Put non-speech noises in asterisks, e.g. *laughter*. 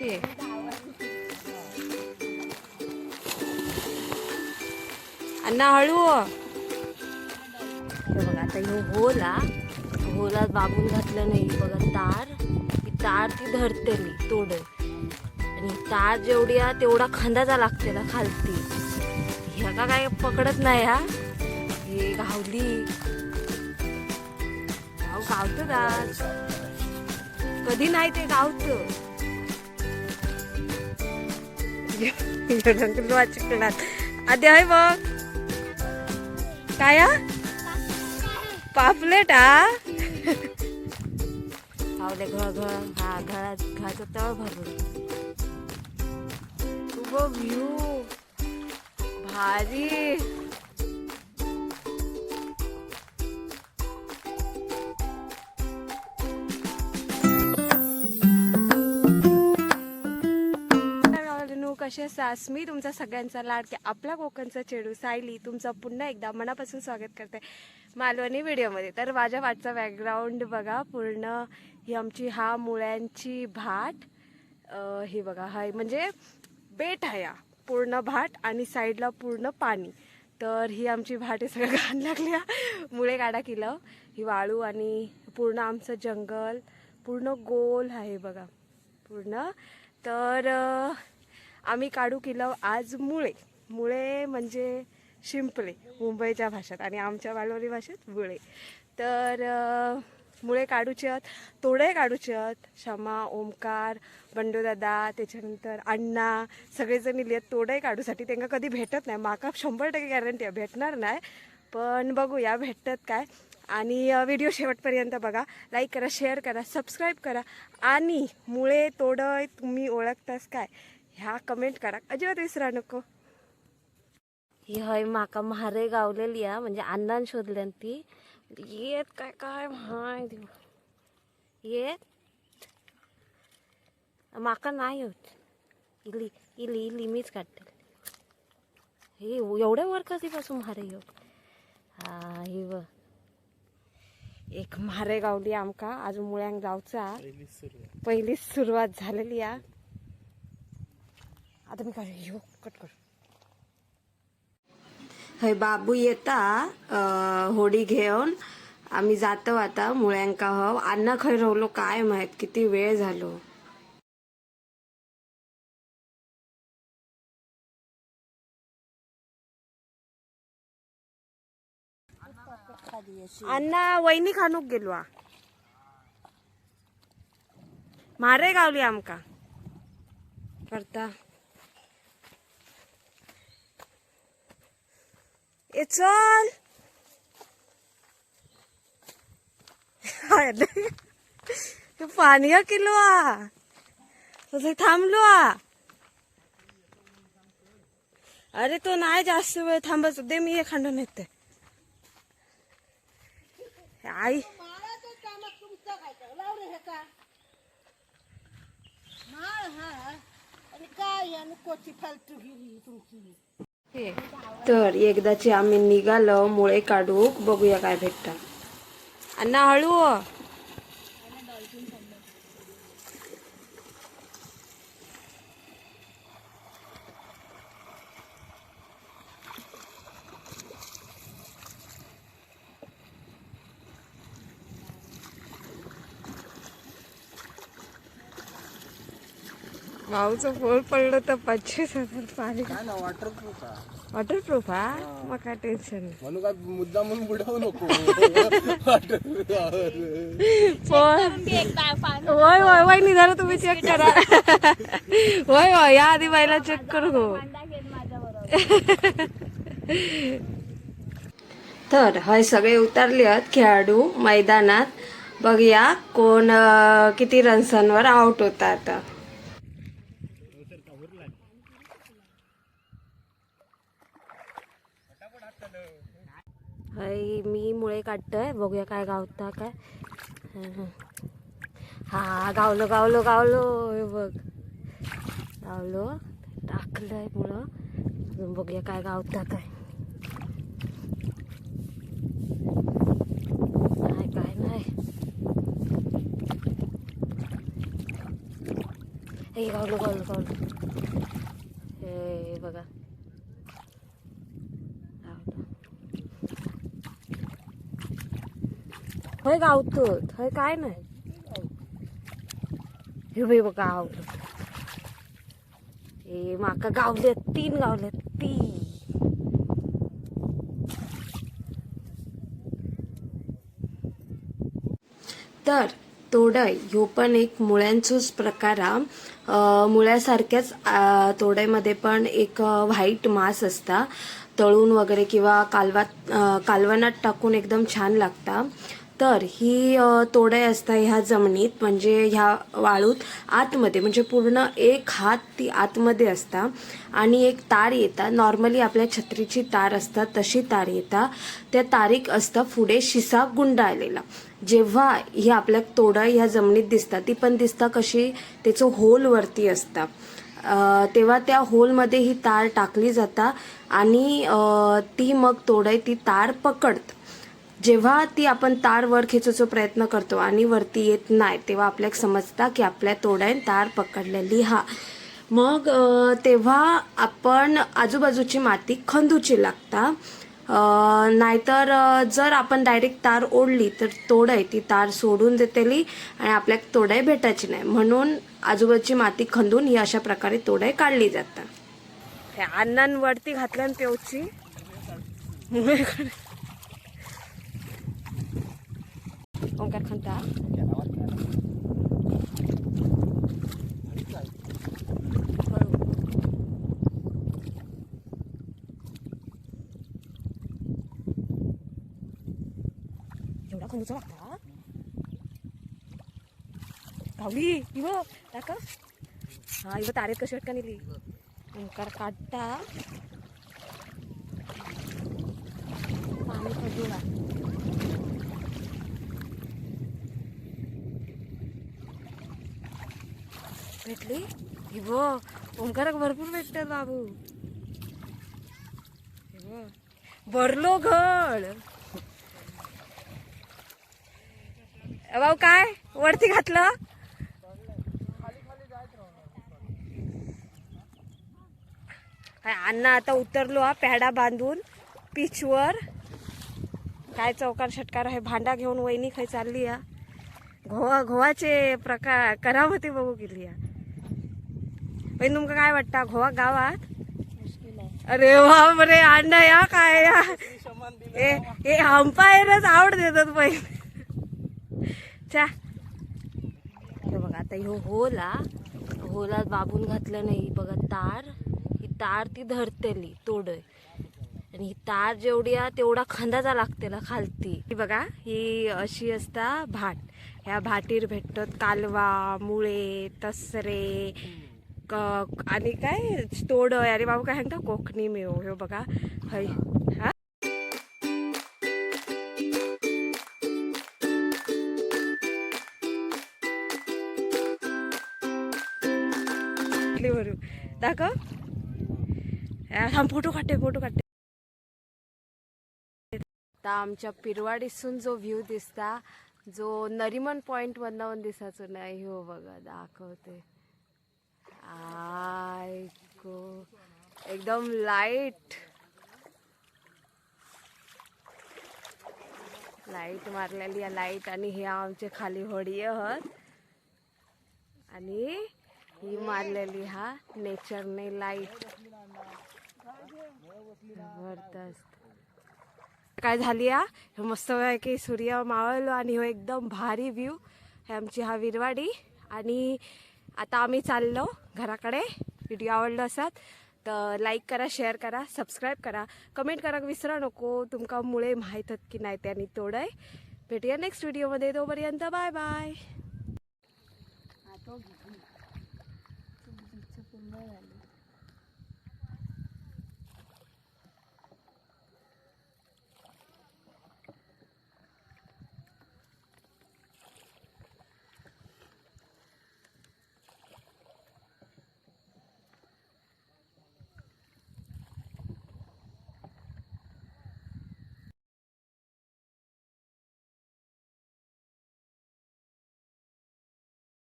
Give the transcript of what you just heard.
हे अण्णा हळू हो. हे. बघा आता ह्यो होला होला बाबून घातलं नाही बघा तार. ही तार ती धरते मी तोडून. आणि तार जेवढी आहे तेवढा खांदाचा लागते ना खालती. ह्या का काय पकडत नाही हा? हे गावली अहो गावतं आज कधी नाही ते गावतं रंगलो चिकलात आधी आहे बघ. काय पापलेट हा? आवले घळ घळ हा घळात घाचं तळ भरलं व्ह्यू भारी. कसे सास मी तुमचा सगळ्यांचा लाडके आपला कोकणचा चेडू सायली तुमचं पुन्हा एकदा मनापासून स्वागत करते मालवणी व्हिडिओमध्ये तर माझ्या वाटचा बॅकग्राऊंड बघा पूर्ण ही आमची हा मुळ्यांची भाट हे ही बघा हा म्हणजे बेट आहे हा. पूर्ण भाट आणि साईडला पूर्ण पाणी तर ही आमची भाट हे सगळं घाण लागली हा. मुळे काढा केलं ही वाळू आणि पूर्ण आमचं जंगल पूर्ण गोल आहे बघा पूर्ण तर आम्ही काढू किलो आज मुळे. मुळे म्हणजे शिंपले मुंबईच्या भाषेत आणि आमच्या मालवणी भाषेत मुळे. तर मुळे काढूचे आहेत तोडे काढूचे आहेत क्षमा ओमकार बंडूदादा त्याच्यानंतर अण्णा सगळेजण इले तोडे काढूसाठी. त्यांना कधी भेटत नाही. माका शंभर टक्के गॅरंटी आहे भेटणार नाही. पण बघूया भेटतात काय. आणि व्हिडिओ शेवटपर्यंत बघा. लाईक करा शेअर करा सबस्क्राईब करा. आणि मुळे तोडं तुम्ही ओळखतास काय? ह्या कमेंट करा. अजिबात विसरा नको. ही हय माका म्हारे गावलेली आहे म्हणजे अण्णान शोधल्यान ती. येत काय काय माय देव. येत? माका नाही होत. इली इली इली मीच काढते. हे एवढ्या वर कधीपासून म्हारे येऊ हा ही व एक म्हारे गावली आमका. अजून मुळ्यांक जावचा पहिलीच सुरुवात. झालेली आहे आता मी काय यो कट कर. हय बाबू येता अं, होडी घेऊन. आम्ही जातो आता मुळ्यांका हव. अण्णा खंय रावलो काय माहीत किती वेळ झालो. अण्णा वहिनी खानूक गेलो. मारे गावली आमका. करता. ए चल तू पाणी का किलो आ तुझं थांबलो आ अरे तो नाही जास्त वेळ थांबच दे मी हे खांडून येते आई. माळाचं काम तुमचं काय काय लावलं हे का माळ हा आणि काय आणि कोची फालतू गेली तुमची? तर एकदाची आम्ही निघालो मुळे काढूक बघूया काय भेटत. अण्णा हळू हो. भाऊचं फोन पडलं तर पंचवीस हजार पाणी. काय ना वॉटरप्रूफ हा वॉटरप्रूफ हा? मग काय टेन्शन नाही. म्हणून काय मुद्दा म्हणून बुडवू नको. पण होय होय निघालं तुम्ही चेक करा. होय होय या आधी बाईला चेक करू हो तर हय सगळे उतरले आहेत खेळाडू मैदानात. बघूया कोण अं, किती रन्सांवर आउट होता आता हय मी काढतोय. बघूया काय गावता काय. हा गावलो गावलो गावलो. हे बघ. गावलो. टाकलंय मुळं अजून बघूया काय गावता काय. काय काय नाही. हे गावलं गावलं गावलं. हे बघा. होय गावतो होय काय नाही. हे बाई बघा हे माका गावले तीन गावले तीन. तर तोडय ह्यो पण एक मुळ्यांचोच प्रकार हा. मुळ्यासारख्याच तोडईमध्ये पण एक व्हाईट मास असता. तळून वगैरे किंवा कालवात कालवणात टाकून एकदम छान लागता. तर ही अं, तोडाई असता ह्या जमिनीत म्हणजे ह्या वाळूत आतमध्ये म्हणजे पूर्ण एक हात ती आतमध्ये असता आणि एक तार येता. नॉर्मली आपल्या छत्रीची तार असतात तशी तार येता. त्या तारीक असतं पुढे शिसा गुंडाळलेला जेव्हा ही आपल्या तोडा ह्या जमिनीत दिसतात ती पण दिसता कशी त्याचं होलवरती असता. तेव्हा त्या होलमध्ये ही तार टाकली जाता आणि ती मग तोडाई ती तार पकडतं. जेव्हा ती आपण तार वर खेचायचा प्रयत्न करतो आणि वरती येत नाही तेव्हा आपल्याला समजता की आपल्या तोडाईन तार पकडलेली हा. मग तेव्हा आपण आजूबाजूची माती खंदूची लागता. नाहीतर जर आपण डायरेक्ट तार ओढली तर तोडाय ती तार सोडून देतेली आणि आपल्याला तोडाई भेटायची नाही. म्हणून आजूबाजूची माती खंदून ही अशा प्रकारे तोडाई काढली जातात अण्णांवरती घातल्यान पेवची *laughs* *laughs* ओंकार खंता एवढा खंदूचा वागता गावली इव टाका हा इव तारेत कशी अटका नेली काढता पाणी खजूला भेटली? इव ओंकारक भरपूर भेटतात बाबू. भरलो घड. भाऊ काय? वरती घातलं? काय अण्णा आता उतरलो हा पॅडा बांधून पिचवर काय चौकार षटकार आहे भांडा घेऊन वहिनी खाय चालली या घोवा घोवाचे प्रकार करामती बघू गेली या पण तुमका काय वाटतं? घोवा गावात? अरे बाप रे अंडा या काय या? हे अंपायरच आवड देतात पहिले चा. बघा आता ह्यो होला. होलात बाबून घातलं नाही. बघा तार. ही तार ती धरतेली तोडय. आणि ही तार जेवढी आहे तेवढा खांदाचा लागतेला खालती. ही बघा ही अशी असता भाट. ह्या भाटीर भेटतात कालवा मुळे तसरे आणि काय? तोडय अरे बाबू काय सांगता? कोकणी मेव हे बघा. हय. हा. भरू दाखव. थांब फोटो काढते फोटो काढते. आता आमच्या पिरवाडीसून जो व्ह्यू दिसता जो नरिमन पॉइंट वरनावून दिसाचो नाही. हो बघा दाखवते. आयको एकदम लाइट लाइट मारलेली आहे लाइट आणि हे आमचे खाली होडी आहात आणि ही मारलेली हा नेचरने लाइट जबरदस्त. काय झाली हा? हे मस्त की सूर्य मावळलो आणि हो एकदम भारी व्ह्यू हे आमची हा विरवाडी. आणि आता आम्ही चाललो घराकडे. व्हिडिओ आवडलो असत तर लाईक करा शेअर करा सबस्क्राईब करा. कमेंट करा विसरा नको. तुमका मुळे माहीत की नाही त्यांनी तोडय. भेटूया नेक्स्ट व्हिडिओमध्ये तोपर्यंत बाय बाय